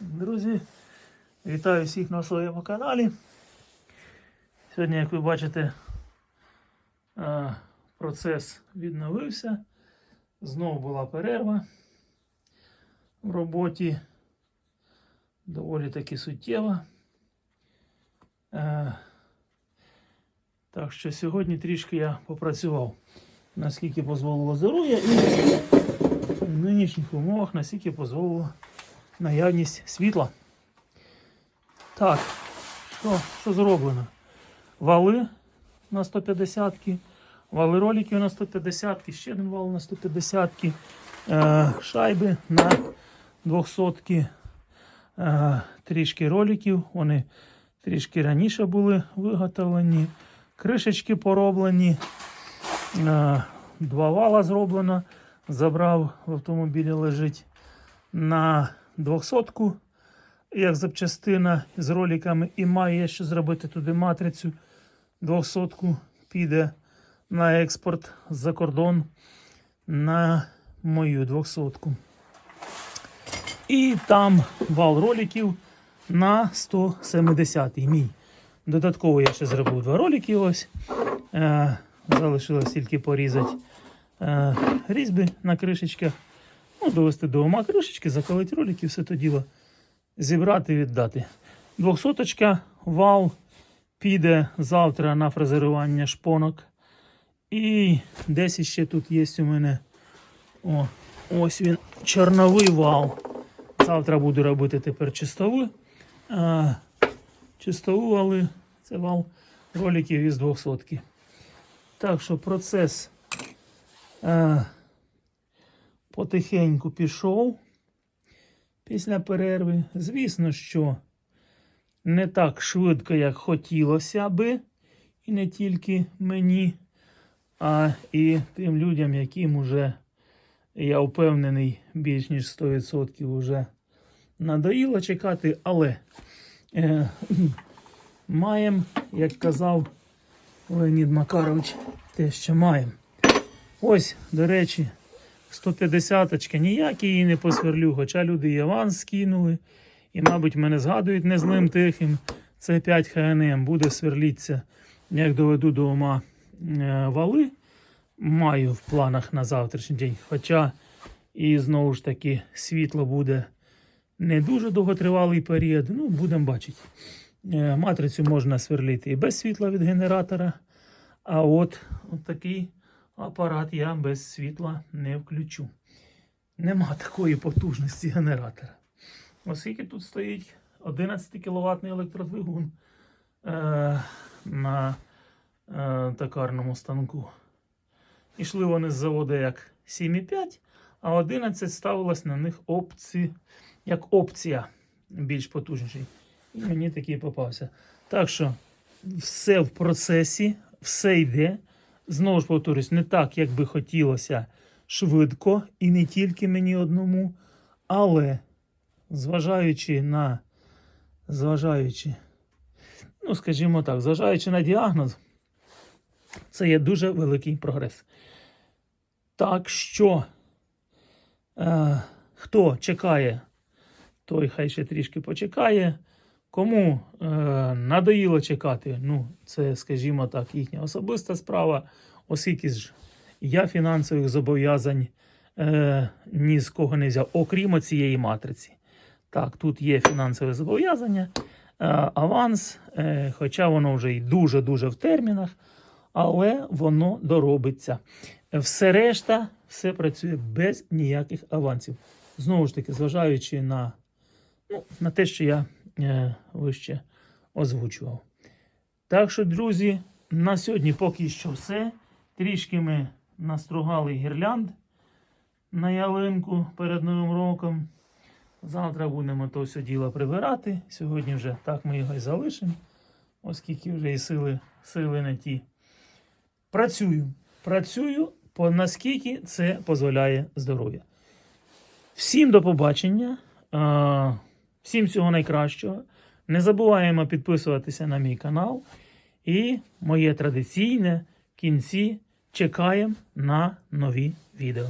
Друзі, вітаю всіх на своєму каналі. Сьогодні, як ви бачите, е, процес відновився. Знову була перерва в роботі. Доволі таки суттєва. Е, Так що сьогодні трішки я попрацював, наскільки дозволило здоров'я і в нинішніх умовах, наскільки дозволило наявність світла. Так, що, що зроблено? Вали на 150 ки вали роликів на 150 ки ще один вал на 150 ки е, шайби на 200 ки е, трішки роликів, вони трішки раніше були виготовлені, кришечки пороблені, е, два вала зроблено, забрав в автомобілі лежить на 200-ку, як запчастина з роликами, і має ще зробити туди матрицю. 200-ку піде на експорт за кордон на мою 200-ку. І там вал роликів на 170 мій. Додатково я ще зробив два ролики. Ось. Е, залишилось тільки порізати е, різьби на кришечках. Ну, довести до ума кришечки, закалити ролики, все то діло зібрати і віддати. Двохсоточка вал піде завтра на фрезерування шпонок. І десь ще тут є у мене о, ось він чорновий вал. Завтра буду робити тепер чистову. А, чистову вали це вал роликів із 200. Так що процес. А, потихеньку пішов після перерви. Звісно, що не так швидко, як хотілося би, і не тільки мені, а і тим людям, яким уже, я впевнений, більш ніж 100% вже надоїло чекати, але е, маємо, як казав Леонід Макарович, те, що маємо. Ось, до речі, 150-очка, ніяк її не посверлю, хоча люди і аванс скинули. І, мабуть, мене згадують не злим тихим. Це 5 ХНМ буде сверліться, як доведу до ума е, вали. Маю в планах на завтрашній день. Хоча і знову ж таки світло буде не дуже довготривалий період. Ну, будемо бачити. Е, Матрицю можна сверлити і без світла від генератора. А от, от такий апарат я без світла не включу. Нема такої потужності генератора. Оскільки тут стоїть 11 кВт електродвигун е, на е, токарному станку. Ішли вони з заводу як 7,5, а 11 ставилось на них опці, як опція більш потужніший. І мені такий попався. Так що все в процесі, все йде. Знову ж повторюсь, не так, як би хотілося швидко, і не тільки мені одному, але зважаючи на, зважаючи, ну, скажімо так, зважаючи на діагноз, це є дуже великий прогрес. Так що, е, хто чекає, той хай ще трішки почекає. Кому е, надоїло чекати, ну, це, скажімо так, їхня особиста справа, оскільки ж я фінансових зобов'язань е, ні з кого не взяв, окрім цієї матриці. Так, тут є фінансове зобов'язання, е, аванс, е, хоча воно вже й дуже-дуже в термінах, але воно доробиться. Все решта, все працює без ніяких авансів. Знову ж таки, зважаючи на, ну, на те, що я вище озвучував. Так що, друзі, на сьогодні поки що все. Трішки ми настругали гірлянд на ялинку перед Новим роком. Завтра будемо то все діло прибирати. Сьогодні вже так ми його і залишимо, оскільки вже і сили, сили не ті. Працюю. Працюю, наскільки це дозволяє здоров'я. Всім до побачення. Всім всього найкращого. Не забуваємо підписуватися на мій канал. І моє традиційне кінці чекаємо на нові відео.